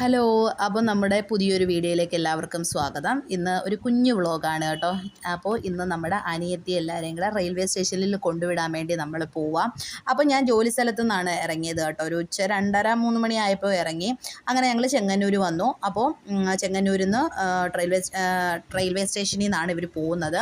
Hello അപ്പോൾ നമ്മുടെ പുതിയൊരു വീഡിയോയിലേക്ക് എല്ലാവർക്കും സ്വാഗതം. ഇന്ന് ഒരു കുഞ്ഞു വ്ളോഗാണ് കേട്ടോ. അപ്പോൾ ഇന്ന് നമ്മുടെ അനിയത്തി എല്ലാവരെയും കൂടെ റെയിൽവേ സ്റ്റേഷനിൽ കൊണ്ടുവിടാൻ വേണ്ടി നമ്മൾ പോവാം. അപ്പോൾ ഞാൻ ജോലി സ്ഥലത്തു നിന്നാണ് ഇറങ്ങിയത് കേട്ടോ. ഒരു ഉച്ച രണ്ടര മൂന്ന് മണിയായപ്പോൾ ഇറങ്ങി. അങ്ങനെ ഞങ്ങൾ ചെങ്ങന്നൂർ വന്നു. അപ്പോൾ ചെങ്ങന്നൂരിൽ നിന്ന് റെയിൽവേ റെയിൽവേ സ്റ്റേഷനിൽ നിന്നാണ് ഇവർ പോകുന്നത്.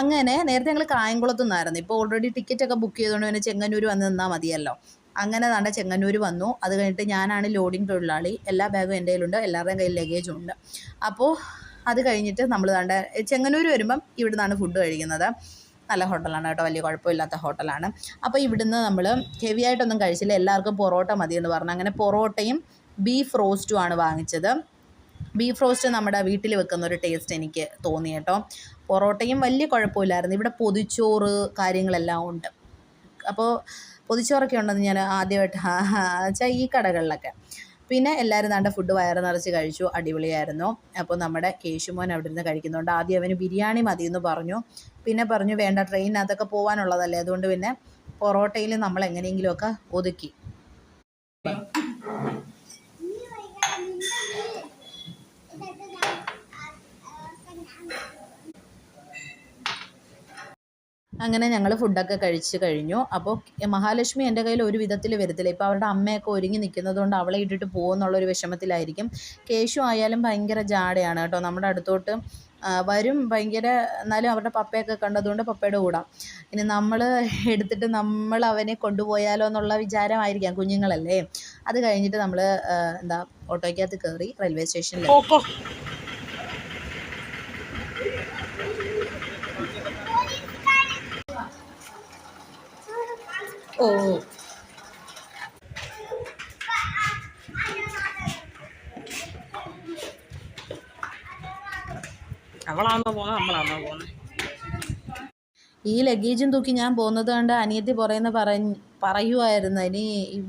അങ്ങനെ നേരത്തെ ഞങ്ങൾ കായംകുളത്തു നിന്നായിരുന്നു. ഇപ്പോൾ ഓൾറെഡി ടിക്കറ്റൊക്കെ ബുക്ക് ചെയ്തുകൊണ്ട് പിന്നെ ചെങ്ങന്നൂർ വന്ന് നിന്നാൽ മതിയല്ലോ. അങ്ങനെ നല്ല ചെങ്ങന്നൂർ വന്നു. അത് കഴിഞ്ഞിട്ട് ഞാനാണ് ലോഡിങ് തൊഴിലാളി. എല്ലാ ബാഗും എന്റെ കയ്യിലുണ്ട്. എല്ലാവരുടെയും കയ്യിൽ ലഗേജും ഉണ്ട് അപ്പോൾ അത് കഴിഞ്ഞിട്ട് നമ്മൾ താണ്ട ചെങ്ങന്നൂർ വരുമ്പം ഇവിടെ നിന്നാണ് ഫുഡ് കഴിക്കുന്നത്. നല്ല ഹോട്ടലാണ് കേട്ടോ. വലിയ കുഴപ്പമില്ലാത്ത ഹോട്ടലാണ്. അപ്പോൾ ഇവിടുന്ന് നമ്മൾ ഹെവി ആയിട്ടൊന്നും കഴിച്ചില്ല. എല്ലാവർക്കും പൊറോട്ട മതി എന്ന് പറഞ്ഞു. അങ്ങനെ പൊറോട്ടയും ബീഫ് റോസ്റ്റും ആണ് വാങ്ങിച്ചത്. ബീഫ് റോസ്റ്റ് നമ്മുടെ വീട്ടിൽ വെക്കുന്ന ഒരു ടേസ്റ്റ് എനിക്ക് തോന്നി കേട്ടോ. പൊറോട്ടയും വലിയ കുഴപ്പമില്ലായിരുന്നു. ഇവിടെ പൊതിച്ചോറ് കാര്യങ്ങളെല്ലാം ഉണ്ട്. അപ്പോൾ പൊതിച്ചോറൊക്കെ ഉണ്ടെന്ന് ഞാൻ ആദ്യമായിട്ട് വെച്ചാൽ ഈ കടകളിലൊക്കെ. പിന്നെ എല്ലാവരും നല്ല ഫുഡ് വയറ് നിറച്ച് കഴിച്ചു. അടിപൊളിയായിരുന്നു. അപ്പോൾ നമ്മുടെ കേശുമോൻ അവിടെ നിന്ന് കഴിക്കുന്നുണ്ട് ആദ്യം അവന് ബിരിയാണി മതി എന്ന് പറഞ്ഞു. പിന്നെ പറഞ്ഞു വേണ്ട ട്രെയിനിനകത്തൊക്കെ പോകാനുള്ളതല്ലേ അതുകൊണ്ട് പിന്നെ പൊറോട്ടയിൽ നമ്മൾ എങ്ങനെയെങ്കിലുമൊക്കെ ഒതുക്കി. അങ്ങനെ ഞങ്ങൾ ഫുഡൊക്കെ കഴിച്ച് കഴിഞ്ഞു. അപ്പോൾ മഹാലക്ഷ്മി എന്റെ കയ്യിൽ ഒരു വിധത്തിൽ വരത്തില്ല. ഇപ്പോൾ അവരുടെ അമ്മയൊക്കെ ഒരുങ്ങി നിൽക്കുന്നത് കൊണ്ട് അവളെ ഇട്ടിട്ട് പോകുമെന്നുള്ളൊരു വിഷമത്തിലായിരിക്കും. കേശു ആയാലും ഭയങ്കര ജാടയാണ് കേട്ടോ. നമ്മുടെ അടുത്തോട്ട് വരും ഭയങ്കര എന്നാലും അവരുടെ പപ്പയൊക്കെ കണ്ടതുകൊണ്ട് പപ്പയുടെ കൂടാം. ഇനി നമ്മൾ എടുത്തിട്ട് നമ്മൾ അവനെ കൊണ്ടുപോയാലോ എന്നുള്ള വിചാരമായിരിക്കാം കുഞ്ഞുങ്ങളല്ലേ. അത് കഴിഞ്ഞിട്ട് നമ്മൾ എന്താ ഓട്ടോയ്ക്കകത്ത് കയറി റെയിൽവേ സ്റ്റേഷനിൽ ഓ. അവളാണോ പോകുന്നത് നമ്മളാണോ പോകുന്നത് ഈ ലഗേജും തൂക്കി ഞാൻ പോകുന്നത് കണ്ട് അനിയത്തി പറയുന്ന പറഞ്ഞ് പറയുമായിരുന്നു ഇനി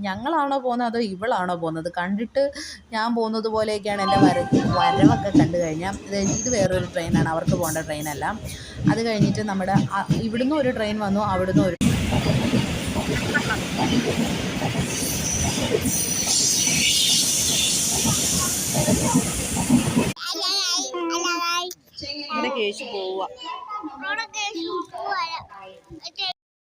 ഞങ്ങളാണോ പോകുന്നത് അതോ ഇവളാണോ പോകുന്നത് കണ്ടിട്ട് ഞാൻ പോകുന്നത് പോലെയൊക്കെയാണ് എന്റെ വര വരവൊക്കെ കണ്ടു കഴിഞ്ഞാൽ. ഇത് ഇത് വേറൊരു ട്രെയിനാണ്. അവർക്ക് പോകേണ്ട ട്രെയിനല്ല. അത് കഴിഞ്ഞിട്ട് നമ്മുടെ ഇവിടുന്ന് ഒരു ട്രെയിൻ വന്നു അവിടുന്ന് ഒരു കേശു പോവുക.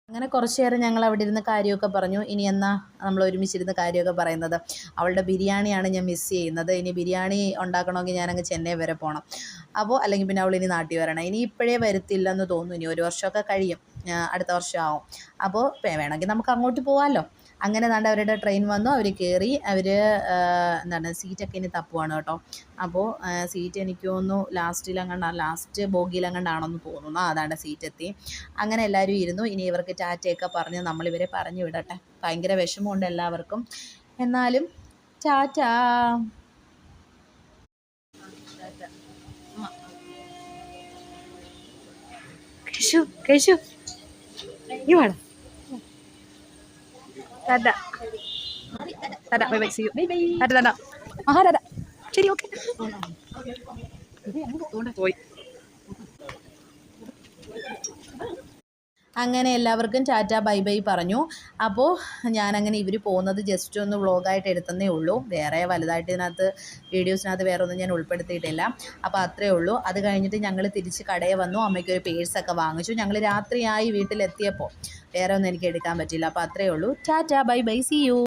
അങ്ങനെ കുറച്ച് നേരം ഞങ്ങൾ അവിടെ ഇരുന്ന് കാര്യമൊക്കെ പറഞ്ഞു. ഇനി എന്നാ നമ്മൾ ഒരുമിച്ചിരുന്ന് കാര്യമൊക്കെ പറയുന്നത്? അവളുടെ ബിരിയാണിയാണ് ഞാൻ മിസ് ചെയ്യുന്നത്. ഇനി ബിരിയാണി ഉണ്ടാക്കണമെങ്കിൽ ഞാനങ്ങ് ചെന്നൈ വരെ പോകണം അപ്പോൾ അല്ലെങ്കിൽ പിന്നെ അവൾ ഇനി നാട്ടിൽ വരണം. ഇനി ഇപ്പോഴേ വരത്തില്ലെന്ന് തോന്നുന്നു. ഇനി ഒരു വർഷമൊക്കെ കഴിയും. അടുത്ത വർഷമാവും. അപ്പോൾ വേണമെങ്കിൽ നമുക്ക് അങ്ങോട്ട് പോകാമല്ലോ അങ്ങനെ നാണ്ട് അവരുടെ ട്രെയിൻ വന്നു അവർ കയറി അവർ എന്താണ് സീറ്റൊക്കെ ഇനി തപ്പുവാണ് കേട്ടോ. അപ്പോൾ സീറ്റ് എനിക്ക് തോന്നുന്നു ലാസ്റ്റിലങ്ങണ്ടാണ് ലാസ്റ്റ് ബോഗിയിലങ്ങണ്ടാണെന്ന് തോന്നുന്നു. അതാണ് സീറ്റ് എത്തി. അങ്ങനെ എല്ലാവരും ഇരുന്നു. ഇനി ഇവർക്ക് ടാറ്റയൊക്കെ പറഞ്ഞ് നമ്മളിവരെ പറഞ്ഞു വിടട്ടെ. ഭയങ്കര വിഷമമുണ്ട് എല്ലാവർക്കും. എന്നാലും ടാറ്റ. കേശു കേശു. നീ വേണം tata tata bye bye see you tata tata Aaha tata ശരി ഓക്കെ പോയി അങ്ങനെ എല്ലാവർക്കും ടാറ്റ ബൈ ബൈ പറഞ്ഞു. അപ്പോൾ ഞാനങ്ങനെ ഇവർ പോകുന്നത് ജസ്റ്റ് ഒന്ന് വ്ളോഗായിട്ട് എടുത്തതേ ഉള്ളൂ. വേറെ വലുതായിട്ട് ഇതിനകത്ത് വീഡിയോസിനകത്ത് വേറെ ഒന്നും ഞാൻ ഉൾപ്പെടുത്തിയിട്ടില്ല. അപ്പോൾ അത്രേ ഉള്ളൂ. അത് കഴിഞ്ഞിട്ട് ഞങ്ങൾ തിരിച്ച് കടയിൽ വന്നു. അമ്മയ്ക്ക് ഒരു പേഴ്സൊക്കെ വാങ്ങിച്ചു. ഞങ്ങൾ രാത്രിയായി വീട്ടിലെത്തിയപ്പോൾ വേറെ ഒന്നും എനിക്ക് എടുക്കാൻ പറ്റില്ല അപ്പോൾ അത്രേ ഉള്ളൂ. Tata bye bye. See you